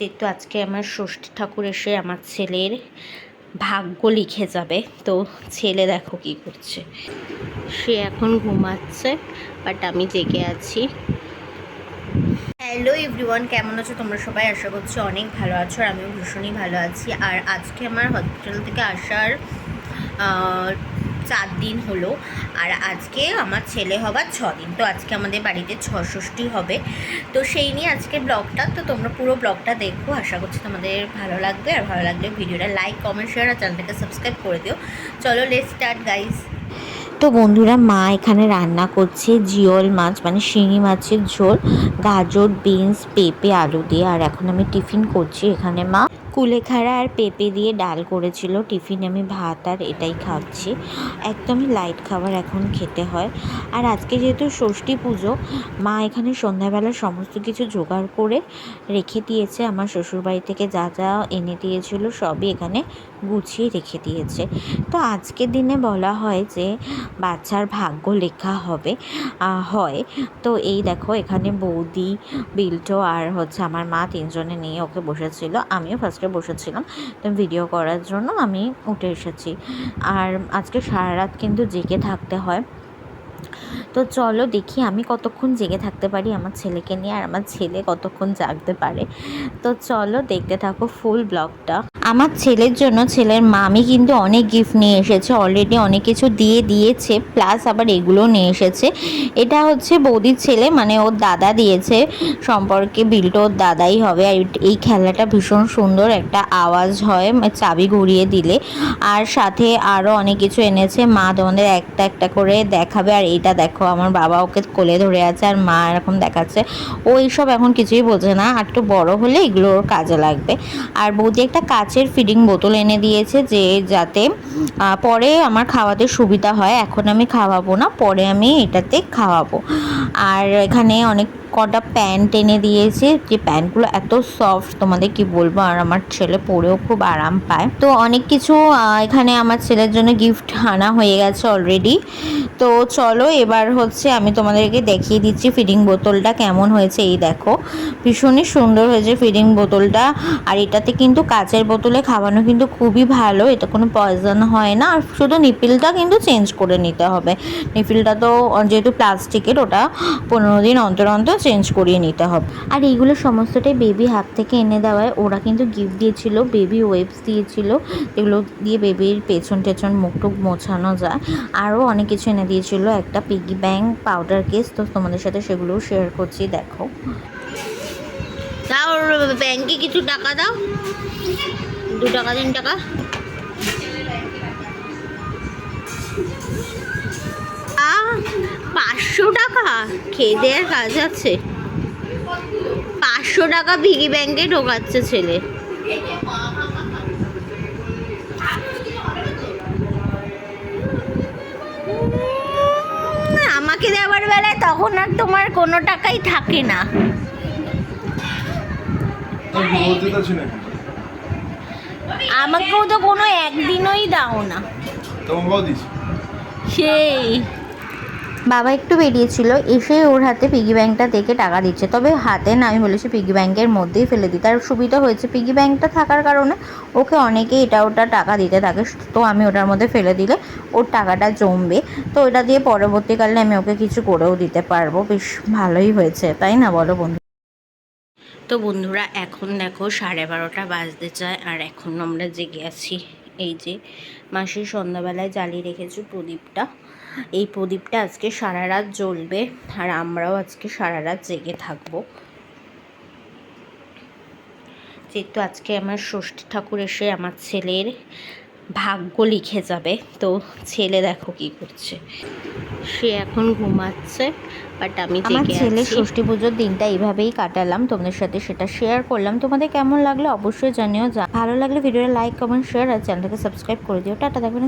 যেহেতু আজকে আমার ষষ্ঠী ঠাকুর এসে আমার ছেলের ভাগ্য লিখে যাবে, তো ছেলে দেখো কি করছে। সে এখন ঘুমাচ্ছে বাট আমি জেগে আছি। হ্যালো এভরিওয়ান কেমন আছো তোমরা সবাই? আশা করছি অনেক ভালো আছো আর আমিও ভীষণই ভালো আছি। আর আজকে আমার হসপিটাল থেকে আসার চার দিন হলো, আর আজকে আমার ছেলে হবার ছ দিন। তো আজকে আমাদের বাড়িতে ছষষ্ঠী হবে। তো সেই নিয়ে আজকে ব্লগটা, তো তোমরা পুরো ব্লগটা দেখো। আশা করছি তোমাদের ভালো লাগবে। আর ভালো লাগলে ভিডিওটা লাইক কমেন্ট শেয়ার আর চ্যানেলটাকে সাবস্ক্রাইব করে দিও। চলো লেট স্টার্ট গাইস তো বন্ধুরা, মা এখানে রান্না করছে জিওল মাছ মানে শিঙি মাছের ঝোল, গাজর, বিনস, পেঁপে, আলু দিয়ে। আর এখন আমি টিফিন করছি এখানে মা। কুলেখাড়া আর পেঁপে দিয়ে ডাল করেছিল টিফিন, আমি ভাত আর এটাই খাচ্ছি। একদমই লাইট খাবার এখন খেতে হয়। আর আজকে যেহেতু ষষ্ঠী পুজো, মা এখানে সন্ধ্যাবেলা সমস্ত কিছু জোগাড় করে রেখে দিয়েছে। আমার শ্বশুরবাড়ি থেকে যা যা এনে দিয়েছিল সবই এখানে গুছিয়ে রেখে দিয়েছে। তো আজকের দিনে বলা হয় যে বাচ্চার ভাগ্য লেখা হবে হয়। তো এই দেখো, এখানে বৌদি, বিল্টো আর হচ্ছে আমার মা তিনজনে নিয়ে ওকে বসেছিল। আমিও ফার্স্টে বসেছিলাম। তো ভিডিও করার জন্য আমি উঠে এসেছি। আর আজকে সারা রাত কিন্তু জেগে থাকতে হয়। তো চলো দেখি আমি কতক্ষণ জেগে থাকতে পারি আমার ছেলেকে নিয়ে আর আমার ছেলে কতক্ষণ জাগতে পারে। তো চলো দেখতে থাকো ফুল ব্লগটা আমার ছেলের জন্য, ছেলের মামি কিন্তু অনেক গিফট নিয়ে এসেছে অলরেডি অনেক কিছু দিয়ে দিয়েছে প্লাস আবার এগুলোও নিয়ে এসেছে। এটা হচ্ছে বৌদির ছেলে মানে ওর দাদা দিয়েছে, সম্পর্কে বিলটা ওর দাদাই হবে, আর এই খেলাটা ভীষণ সুন্দর একটা আওয়াজ হয় মানে চাবি ঘুরিয়ে দিলে। আর সাথে আরও অনেক কিছু এনেছে, মা তোমাদের একটা একটা করে দেখাবে, আর এইটা দেখো, আমার বাবা ওকে কোলে ধরে আছে আর মা এরকম দেখাচ্ছে। ও এইসব এখন কিছুই বোঝে না। আর একটু বড় হলে এগুলো ওর কাজে লাগবে। আর বৌদি একটা কাচের ফিডিং বোতল এনে দিয়েছে যে যাতে পরে আমার খাওয়াতে সুবিধা হয়। এখন আমি খাওয়াবো না, পরে আমি এটাতে খাওয়াবো। আর এখানে অনেক কটা প্যান্ট এনে দিয়েছে। যে প্যান্টগুলো এত সফট তোমাদের কি বলব? আর আমার ছেলে পরেও খুব আরাম পায়। তো অনেক কিছু এখানে আমার ছেলের জন্য গিফট আনা হয়ে গেছে অলরেডি তো চলো এবার হচ্ছে আমি তোমাদেরকে দেখিয়ে দিচ্ছি ফিডিং বোতলটা কেমন হয়েছে। এই দেখো, ভীষণই সুন্দর হয়েছে ফিডিং বোতলটা। আর এটাতে কিন্তু কাচের বোতলে খাওয়ানো কিন্তু খুবই ভালো, এটা কোনো পয়জন হয় না। আর শুধু নিপিলটা কিন্তু চেঞ্জ করে নিতে হবে। নিপিলটা তো যেহেতু প্লাস্টিকের, ওটা পনেরো দিন অন্তর অন্তর চেঞ্জ করিয়ে নিতে হবে। আর এইগুলো সমস্তটাই বেবি হাত থেকে এনে দেওয়ায়। ওরা কিন্তু গিফট দিয়েছিল বেবি ওয়েবস দিয়েছিল। এগুলো দিয়ে বেবির পেছন টেছন মুখ টুক মোছানো যায়। আরও অনেক কিছু এনে দিয়েছিল। একটা পিগি ব্যাংক পাউডার কেস তো তোমাদের সাথে সেগুলোও শেয়ার করছি, দেখো। দাও ব্যাংকে কিছু টাকা দাও। দু টাকা, তিন টাকা। পাঁচশো টাকা? খেয়ে দেওয়ার কাজ আছে। পাঁচশো টাকা পিগি ব্যাংকে ঢোকাচ্ছে ছেলে। তখন আর তোমার কোনো টাকাই থাকে না। আমাকেও তো কোনো একদিনই দাও না। সেই। বাবা একটু বেরিয়েছিল, এসে ওর হাতে পিগি ব্যাংকটা দেখে টাকা দিচ্ছে। তবে হাতে না, আমি বলেছি পিগি ব্যাংকের মধ্যেই ফেলে দিই। তার সুবিধা হয়েছে পিগি ব্যাংকটা থাকার কারণে, ওকে অনেকে এটা ওটা টাকা দিতে থাকে। তো আমি ওটার মধ্যে ফেলে দিলে ওর টাকাটা জমবে। তো ওটা দিয়ে পরবর্তীকালে আমি ওকে কিছু করেও দিতে পারব। বেশ ভালোই হয়েছে, তাই না বলো বন্ধু? তো বন্ধুরা, এখন দেখো সাড়ে বারোটা বাজতে চায়, আর এখন আমরা জেগে আছি। এই যে মাসির সন্ধ্যাবেলায় জ্বালিয়ে রেখেছি প্রদীপটা। এই প্রদীপটা আজকে সারা রাত জ্বলবে আর আমরাও আজকে সারা রাত জেগে থাকব। যেহেতু আজকে আমার ষষ্ঠী ঠাকুর এসে আমার ছেলের ভাগ্য লিখে যাবে তো ছেলে দেখো কি করছে। সে এখন ঘুমাচ্ছে বাট আমি আমার ছেলে ষষ্ঠী পুজোর দিনটা এইভাবেই কাটালাম তোমাদের সাথে সেটা শেয়ার করলাম। তোমাদের কেমন লাগল অবশ্যই জানিও। যা ভালো লাগলে ভিডিওটা লাইক কমেন্ট শেয়ার আর চ্যানেলটাকে সাবস্ক্রাইব করে দিও। টাটা দেখবেন